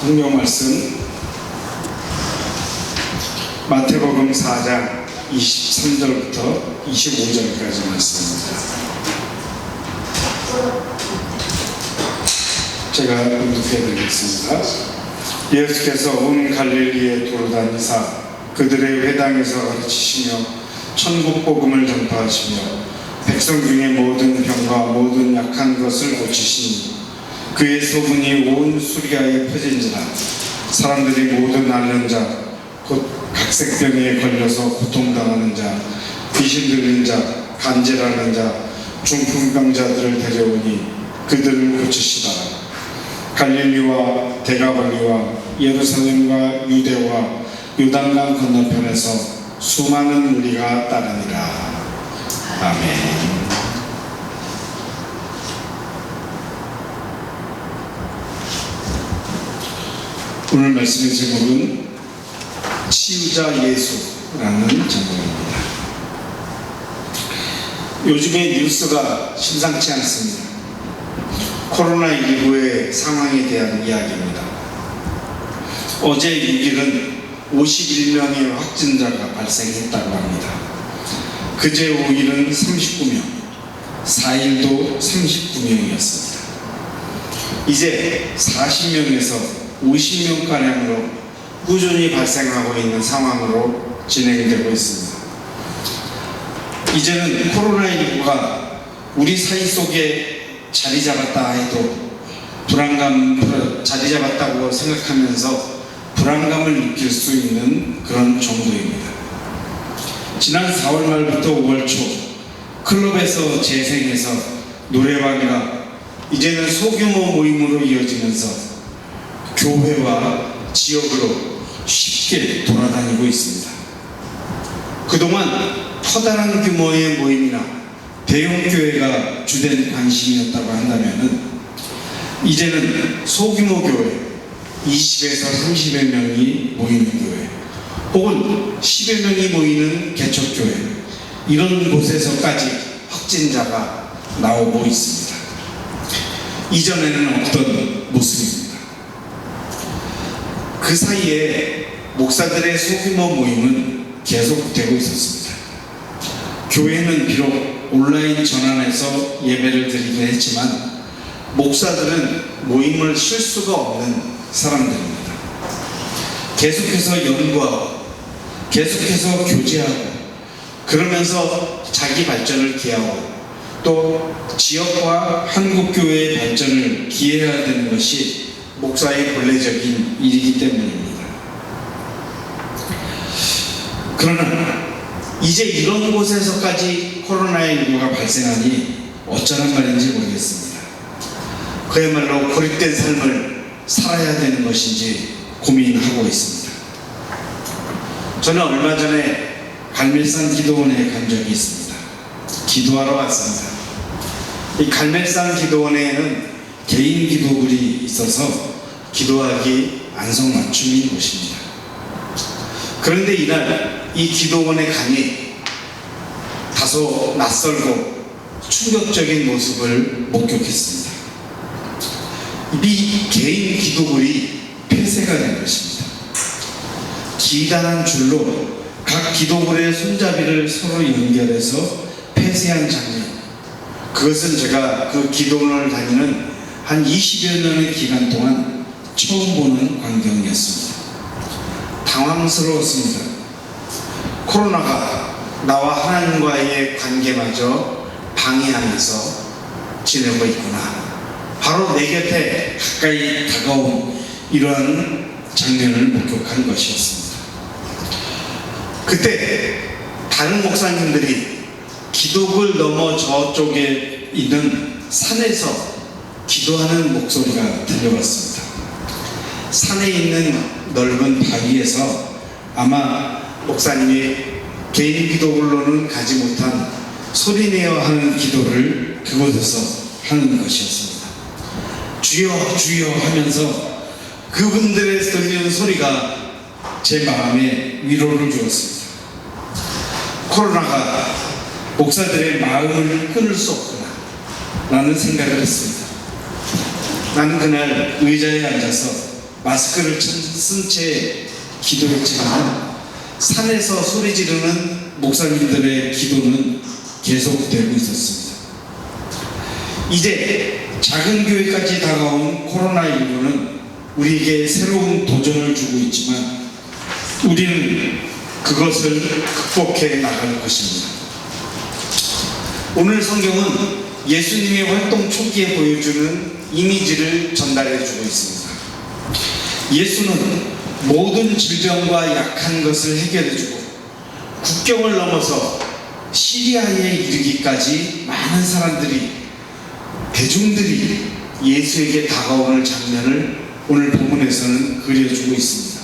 성경 말씀 마태복음 4장 23절부터 25절까지 말씀입니다. 제가 공독해 드리겠습니다. 예수께서 온 갈릴리에 돌아다니사 그들의 회당에서 가르치시며 천국 복음을 전파하시며 백성 중에 모든 병과 모든 약한 것을 고치시니 그의 소문이 온 수리아에 퍼진지라 사람들이 모든 앓는 자 곧 각색병에 걸려서 고통당하는 자 귀신 들린 자 간질하는 자 중풍병자들을 데려오니 그들을 고치시다가 갈릴리와 대가발리와 예루살렘과 유대와 요단강 건너편에서 수많은 무리가 따르니라 아멘. 오늘 말씀의 제목은 치유자 예수라는 제목입니다. 요즘에 뉴스가 심상치 않습니다. 코로나19의 상황에 대한 이야기입니다. 어제 6일은 51명의 확진자가 발생했다고 합니다. 그제 5일은 39명, 4일도 39명이었습니다. 이제 40명에서 50명가량으로 꾸준히 발생하고 있는 상황으로 진행되고 있습니다. 이제는 코로나19가 우리 사이 속에 자리 잡았다 해도 불안감 자리 잡았다고 생각하면서 불안감을 느낄 수 있는 그런 정도입니다. 지난 4월 말부터 5월 초 클럽에서 재생해서 노래방이나 이제는 소규모 모임으로 이어지면서 교회와 지역으로 쉽게 돌아다니고 있습니다. 그동안 커다란 규모의 모임이나 대형 교회가 주된 관심이었다고 한다면 이제는 소규모 교회 20에서 30여 명이 모이는 교회 혹은 10여 명이 모이는 개척교회 이런 곳에서까지 확진자가 나오고 있습니다. 이전에는 없던 모습입니다. 그 사이에 목사들의 소규모 모임은 계속되고 있었습니다. 교회는 비록 온라인 전환해서 예배를 드리긴 했지만 목사들은 모임을 쉴 수가 없는 사람들입니다. 계속해서 연구하고 계속해서 교제하고 그러면서 자기 발전을 기하고 또 지역과 한국교회의 발전을 기해야 되는 것이 목사의 본래적인 일이기 때문입니다. 그러나 이제 이런 곳에서까지 코로나19가 발생하니 어쩌란 말인지 모르겠습니다. 그야말로 고립된 삶을 살아야 되는 것인지 고민하고 있습니다. 저는 얼마 전에 갈멜산 기도원에 간 적이 있습니다. 기도하러 왔습니다. 이 갈멜산 기도원에는 개인 기도글이 있어서 기도하기 안성맞춤인 곳입니다. 그런데 이날 이 기도원에 가니 다소 낯설고 충격적인 모습을 목격했습니다. 이 개인 기도글이 폐쇄가 된 것입니다. 기단한 줄로 각 기도글의 손잡이를 서로 연결해서 폐쇄한 장면. 그것은 제가 그 기도원을 다니는 한 20여 년의 기간 동안 처음 보는 광경이었습니다. 당황스러웠습니다. 코로나가 나와 하나님과의 관계마저 방해하면서 지내고 있구나. 바로 내 곁에 가까이 다가온 이러한 장면을 목격한 것이었습니다. 그때 다른 목사님들이 기독을 넘어 저쪽에 있는 산에서 기도하는 목소리가 들려왔습니다. 산에 있는 넓은 바위에서 아마 목사님이 개인 기도로는 가지 못한 소리내어 하는 기도를 그곳에서 하는 것이었습니다. 주여 주여 하면서 그분들의 들리는 소리가 제 마음에 위로를 주었습니다. 코로나가 목사들의 마음을 끊을 수 없구나 라는 생각을 했습니다. 나는 그날 의자에 앉아서 마스크를 쓴 채 기도했지만 산에서 소리 지르는 목사님들의 기도는 계속되고 있었습니다. 이제 작은 교회까지 다가온 코로나19는 우리에게 새로운 도전을 주고 있지만 우리는 그것을 극복해 나갈 것입니다. 오늘 성경은 예수님의 활동 초기에 보여주는 이미지를 전달해 주고 있습니다. 예수는 모든 질병과 약한 것을 해결해 주고 국경을 넘어서 시리아에 이르기까지 많은 사람들이 대중들이 예수에게 다가오는 장면을 오늘 본문에서는 그려주고 있습니다.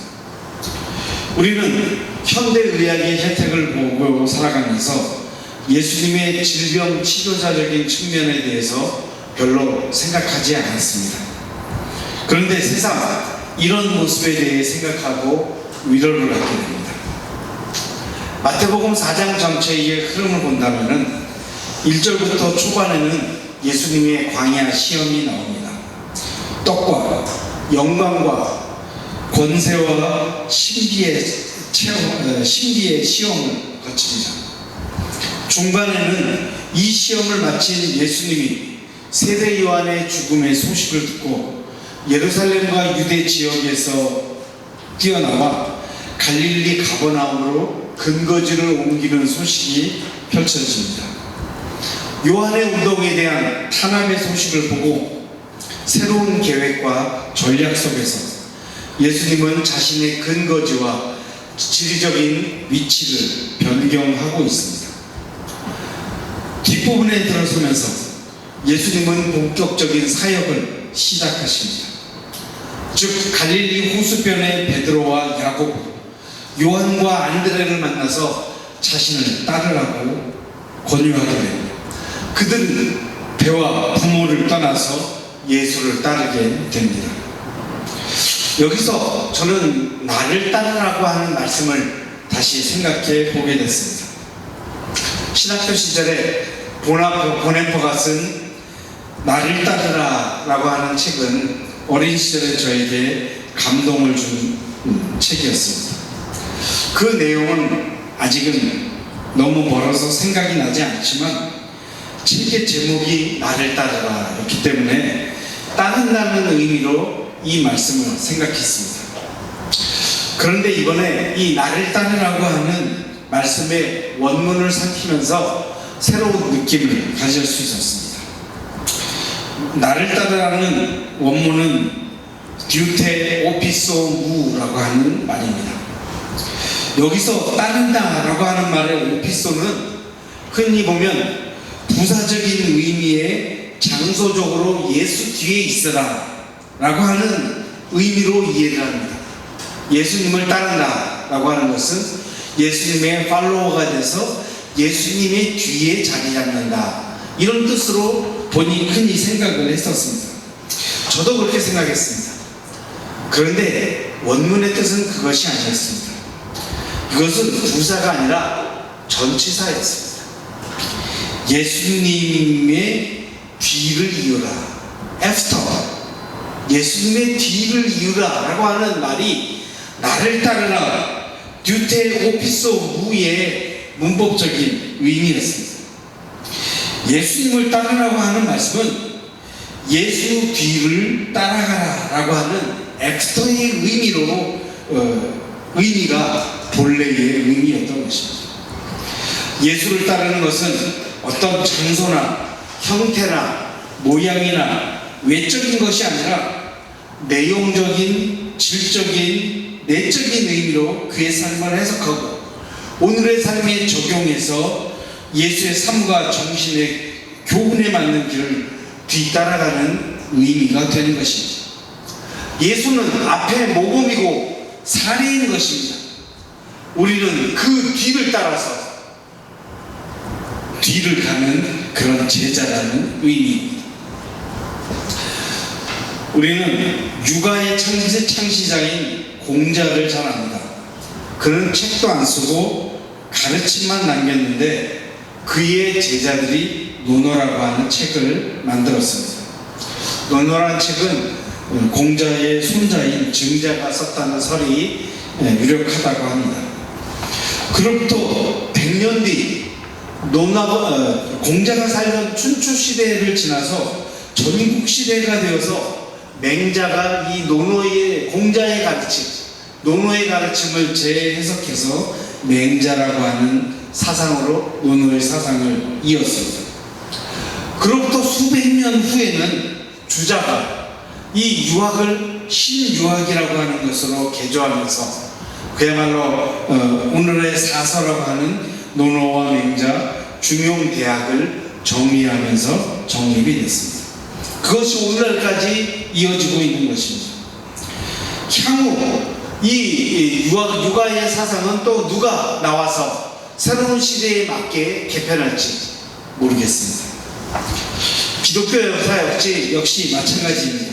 우리는 현대 의학의 혜택을 보고 살아가면서 예수님의 질병 치료자적인 측면에 대해서 별로 생각하지 않았습니다. 그런데 세상 이런 모습에 대해 생각하고 위로를 갖게 됩니다. 마태복음 4장 전체의 흐름을 본다면 1절부터 초반에는 예수님의 광야 시험이 나옵니다. 떡과 영광과 권세와 신비의 체험, 어, 신비의 시험을 거칩니다. 중반에는 이 시험을 마친 예수님이 세례 요한의 죽음의 소식을 듣고 예루살렘과 유대 지역에서 뛰어나와 갈릴리 가버나움으로 근거지를 옮기는 소식이 펼쳐집니다. 요한의 운동에 대한 탄압의 소식을 보고 새로운 계획과 전략 속에서 예수님은 자신의 근거지와 지리적인 위치를 변경하고 있습니다. 뒷부분에 들어서면서 예수님은 본격적인 사역을 시작하십니다. 즉 갈릴리 호수변의 베드로와 야곱, 요한과 안드레를 만나서 자신을 따르라고 권유하게 됩니다. 그들은 배와 부모를 떠나서 예수를 따르게 됩니다. 여기서 저는 나를 따르라고 하는 말씀을 다시 생각해 보게 됐습니다. 신학교 시절에 보나포, 보네포가 쓴 나를 따르라 라고 하는 책은 어린 시절에 저에게 감동을 준 음, 책이었습니다. 그 내용은 아직은 너무 멀어서 생각이 나지 않지만 책의 제목이 나를 따르라 였기 때문에 따른다는 의미로 이 말씀을 생각했습니다. 그런데 이번에 이 나를 따르라고 하는 말씀의 원문을 살피면서 새로운 느낌을 가질 수 있었습니다. 나를 따르라는 원문은 듀테 오피소 무라고 하는 말입니다. 여기서 따른다라고 하는 말의 오피소는 흔히 보면 부사적인 의미의 장소적으로 예수 뒤에 있어라 라고 하는 의미로 이해를 합니다. 예수님을 따른다 라고 하는 것은 예수님의 팔로워가 돼서 예수님의 뒤에 자리 잡는다. 이런 뜻으로 본인이 흔히 생각을 했었습니다. 저도 그렇게 생각했습니다. 그런데 원문의 뜻은 그것이 아니었습니다. 그것은 부사가 아니라 전치사였습니다. 예수님의 뒤를 이유라. after. 예수님의 뒤를 이유라. 라고 하는 말이 나를 따르라. 듀테 오피소 무의 문법적인 의미였습니다. 예수님을 따르라고 하는 말씀은 예수 뒤를 따라가라 라고 하는 엑스터의 의미로 어, 의미가 본래의 의미였던 것입니다. 예수를 따르는 것은 어떤 장소나 형태나 모양이나 외적인 것이 아니라 내용적인, 질적인, 내적인 의미로 그의 삶을 해석하고 오늘의 삶에 적용해서 예수의 삶과 정신의 교훈에 맞는 길을 뒤따라가는 의미가 되는 것입니다. 예수는 앞에 모범이고 사례인 것입니다. 우리는 그 뒤를 따라서 뒤를 가는 그런 제자라는 의미입니다. 우리는 육아의 창시, 창시자인 공자를 잘 압니다. 그는 책도 안 쓰고 가르침만 남겼는데 그의 제자들이 논어라고 하는 책을 만들었습니다. 논어라는 책은 어, 공자의 손자인 증자가 썼다는 설이 예, 유력하다고 합니다. 그로부터 100년 뒤 노나 어, 공자가 살던 춘추 시대를 지나서 전국 시대가 되어서 맹자가 이 노노의 공자의 가르침, 노노의 가르침을 재해석해서 맹자라고 하는 사상으로 노노의 사상을 이었습니다. 그로부터 수백 년 후에는 주자가 이 유학을 신유학이라고 하는 것으로 개조하면서 그야말로 어, 오늘의 사서라고 하는 노노와 맹자 중용대학을 정리하면서 정립이 됐습니다. 그것이 오늘날까지 이어지고 있는 것입니다. 향후 이, 이 유학, 육아의 사상은 또 누가 나와서 새로운 시대에 맞게 개편할지 모르겠습니다. 기독교 역사 역시, 역시 마찬가지입니다.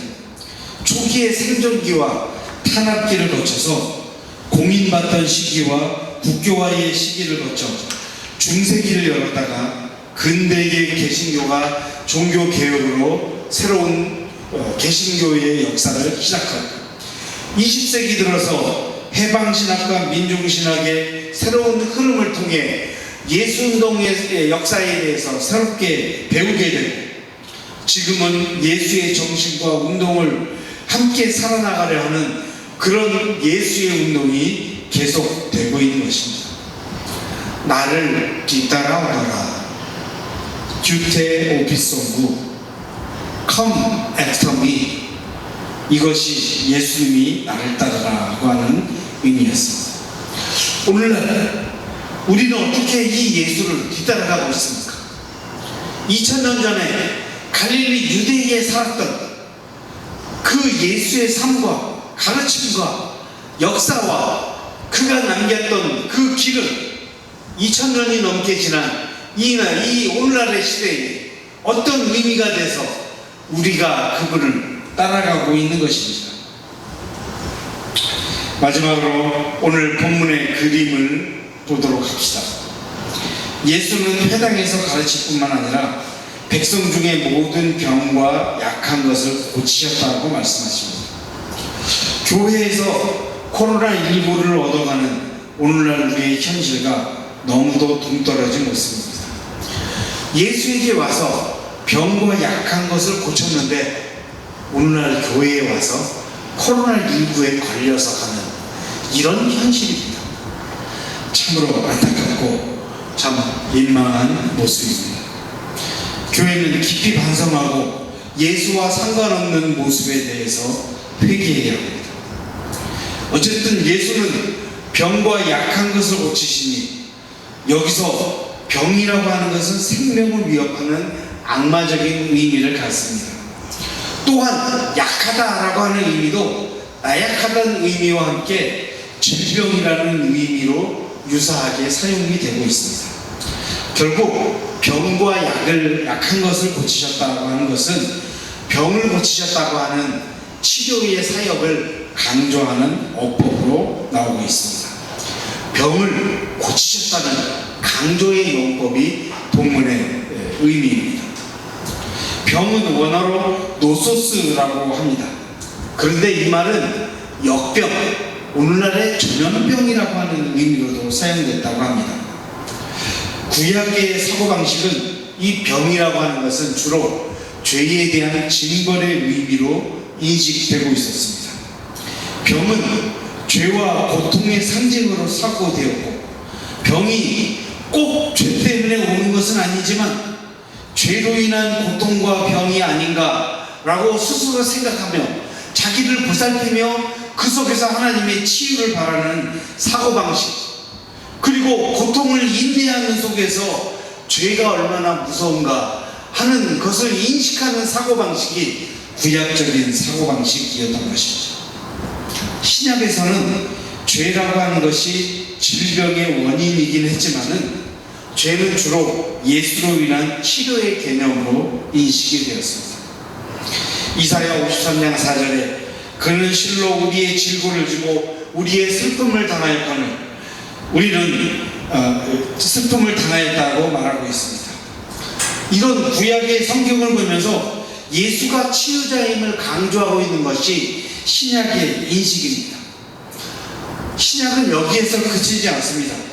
초기의 생존기와 탄압기를 거쳐서 공인받던 시기와 국교화의 시기를 거쳐 중세기를 열었다가 근대의 개신교가 종교 개혁으로 새로운 어, 개신교의 역사를 시작하고 20세기 들어서 해방신학과 민중신학의 새로운 흐름을 통해 예수운동의 역사에 대해서 새롭게 배우게 되고 지금은 예수의 정신과 운동을 함께 살아나가려 하는 그런 예수의 운동이 계속되고 있는 것입니다. 나를 뒤따라오너라. 규태 오피송구 Come after me. 이것이 예수님이 나를 따르라고 하는 의미였습니다. 오늘날 우리는 어떻게 이 예수를 뒤따라가고 있습니까? 2000년 전에 갈릴리 유대인에 살았던 그 예수의 삶과 가르침과 역사와 그가 남겼던 그 길은 2000년이 넘게 지난 이, 날, 이 오늘날의 시대에 어떤 의미가 돼서 우리가 그분을 따라가고 있는 것입니다. 마지막으로 오늘 본문의 그림을 보도록 합시다. 예수는 회당에서 가르칠 뿐만 아니라 백성 중의 모든 병과 약한 것을 고치셨다고 말씀하십니다. 교회에서 코로나19를 얻어가는 오늘날 우리의 현실과 너무도 동떨어진 모습입니다. 예수에게 와서 병과 약한 것을 고쳤는데 오늘날 교회에 와서 코로나19에 걸려서 가는 이런 현실입니다. 참으로 안타깝고 참 민망한 모습입니다. 교회는 깊이 반성하고 예수와 상관없는 모습에 대해서 회개해야 합니다. 어쨌든 예수는 병과 약한 것을 고치시니 여기서 병이라고 하는 것은 생명을 위협하는 악마적인 의미를 갖습니다. 또한 약하다라고 하는 의미도 나약하다는 의미와 함께 질병이라는 의미로 유사하게 사용이 되고 있습니다. 결국 병과 약을 약한 것을 고치셨다고 하는 것은 병을 고치셨다고 하는 치료의 사역을 강조하는 어법으로 나오고 있습니다. 병을 고치셨다는 강조의 용법이 본문의 의미입니다. 병은 원어로 노소스라고 합니다. 그런데 이 말은 역병, 오늘날의 전염병이라고 하는 의미로도 사용됐다고 합니다. 구약의 사고방식은 이 병이라고 하는 것은 주로 죄에 대한 징벌의 의미로 인식되고 있었습니다. 병은 죄와 고통의 상징으로 사고되었고 병이 꼭 죄 때문에 오는 것은 아니지만 죄로 인한 고통과 병이 아닌가라고 스스로 생각하며 자기를 보살피며 그 속에서 하나님의 치유를 바라는 사고방식 그리고 고통을 인내하는 속에서 죄가 얼마나 무서운가 하는 것을 인식하는 사고방식이 구약적인 사고방식이었던 것입니다. 신약에서는 죄라고 하는 것이 질병의 원인이긴 했지만은 죄는 주로 예수로 인한 치료의 개념으로 인식이 되었습니다. 이사야 53장 4절에 그는 실로 우리의 질고를 지고 우리의 슬픔을 당하였거늘 우리는 어, 슬픔을 당하였다고 말하고 있습니다. 이런 구약의 성경을 보면서 예수가 치유자임을 강조하고 있는 것이 신약의 인식입니다. 신약은 여기에서 그치지 않습니다.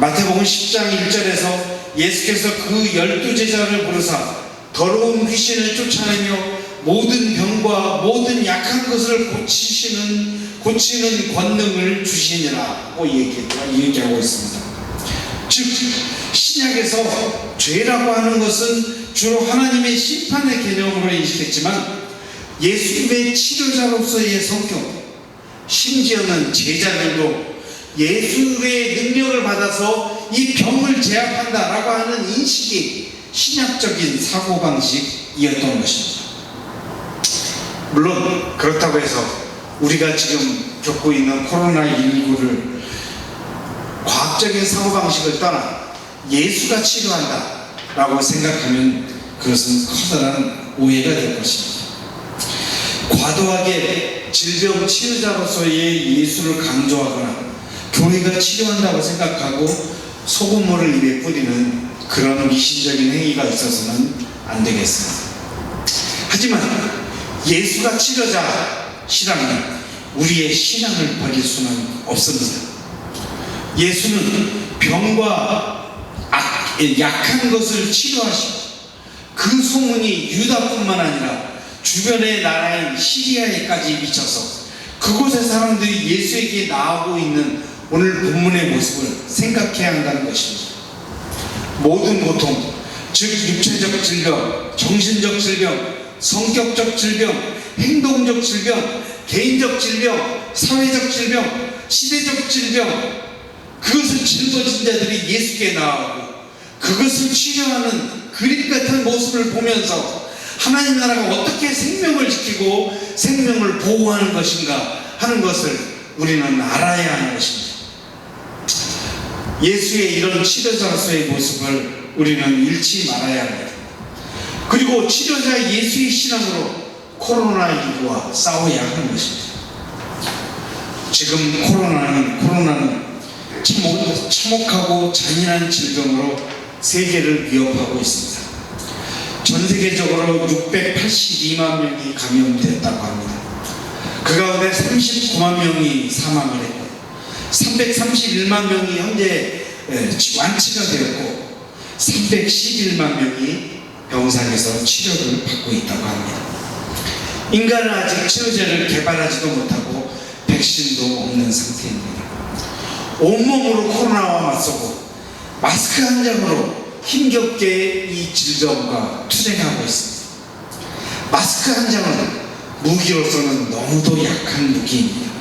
마태복음 10장 1절에서 예수께서 그 열두 제자를 부르사 더러운 귀신을 쫓아내며 모든 병과 모든 약한 것을 고치시는 고치는 권능을 주시니라고 얘기, 얘기하고 있습니다. 즉 신약에서 죄라고 하는 것은 주로 하나님의 심판의 개념으로 인식했지만 예수님의 치료자로서의 성격 심지어는 제자들도 예수의 능력을 받아서 이 병을 제압한다라고 하는 인식이 신약적인 사고방식이었던 것입니다. 물론 그렇다고 해서 우리가 지금 겪고 있는 코로나19를 과학적인 사고방식을 떠나 예수가 치료한다 라고 생각하면 그것은 커다란 오해가 될 것입니다. 과도하게 질병 치료자로서의 예수를 강조하거나 교회가 치료한다고 생각하고 소금물을 입에 뿌리는 그런 미신적인 행위가 있어서는 안 되겠습니다. 하지만 예수가 치료자시라면 우리의 신앙을 버릴 수는 없습니다. 예수는 병과 악- 약한 것을 치료하시고 그 소문이 유다뿐만 아니라 주변의 나라인 시리아에까지 미쳐서 그곳의 사람들이 예수에게 나오고 있는 오늘 본문의 모습을 생각해야 한다는 것입니다. 모든 고통, 즉 육체적 질병, 정신적 질병, 성격적 질병, 행동적 질병, 개인적 질병, 사회적 질병, 시대적 질병, 그것을 짊어진 자들이 예수께 나오고 그것을 치료하는 그림 같은 모습을 보면서 하나님 나라가 어떻게 생명을 지키고 생명을 보호하는 것인가 하는 것을 우리는 알아야 하는 것입니다. 예수의 이런 치료자로서의 모습을 우리는 잃지 말아야 합니다. 그리고 치료자 예수의 신앙으로 코로나19와 싸워야 하는 것입니다. 지금 코로나는 코로나는 참혹, 참혹하고 잔인한 질병으로 세계를 위협하고 있습니다. 전 세계적으로 682만 명이 감염됐다고 합니다. 그 가운데 39만 명이 사망을 했고 331만 명이 현재 에, 완치가 되었고 311만 명이 병상에서 치료를 받고 있다고 합니다. 인간은 아직 치료제를 개발하지도 못하고 백신도 없는 상태입니다. 온몸으로 코로나와 맞서고 마스크 한 장으로 힘겹게 이 질병과 투쟁하고 있습니다. 마스크 한 장은 무기로서는 너무도 약한 무기입니다.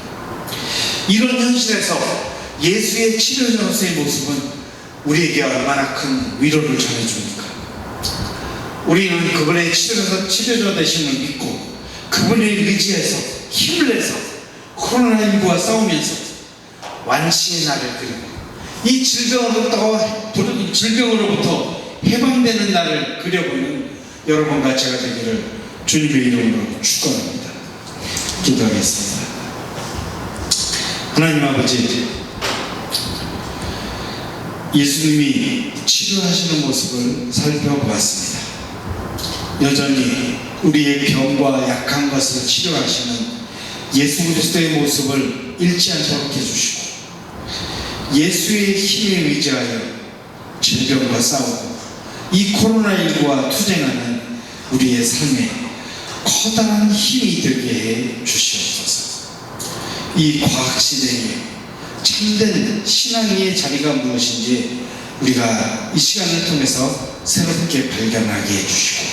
이런 현실에서 예수의 치료자로서의 모습은 우리에게 얼마나 큰 위로를 전해줍니까? 우리는 그분의 치료자, 치료자 되심을 믿고 그분을 의지해서 힘을 내서 코로나19와 싸우면서 완치의 날을 그리고 이 질병으로부터, 질병으로부터 해방되는 날을 그려보는 여러분과 제가 되기를 주님의 이름으로 축원합니다. 기도하겠습니다. 하나님 아버지, 예수님이 치료하시는 모습을 살펴보았습니다. 여전히 우리의 병과 약한 것을 치료하시는 예수 그리스도의 모습을 잃지 않도록 해주시고 예수의 힘에 의지하여 질병과 싸우고 이 코로나19와 투쟁하는 우리의 삶에 커다란 힘이 되게 해 주시옵소서. 이 과학 시대에 참된 신앙의 자리가 무엇인지 우리가 이 시간을 통해서 새롭게 발견하게 해주시고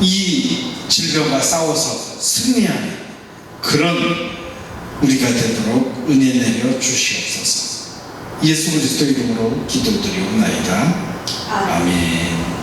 이 질병과 싸워서 승리하는 그런 우리가 되도록 은혜 내려 주시옵소서. 예수 그리스도 이름으로 기도드리옵나이다. 아멘.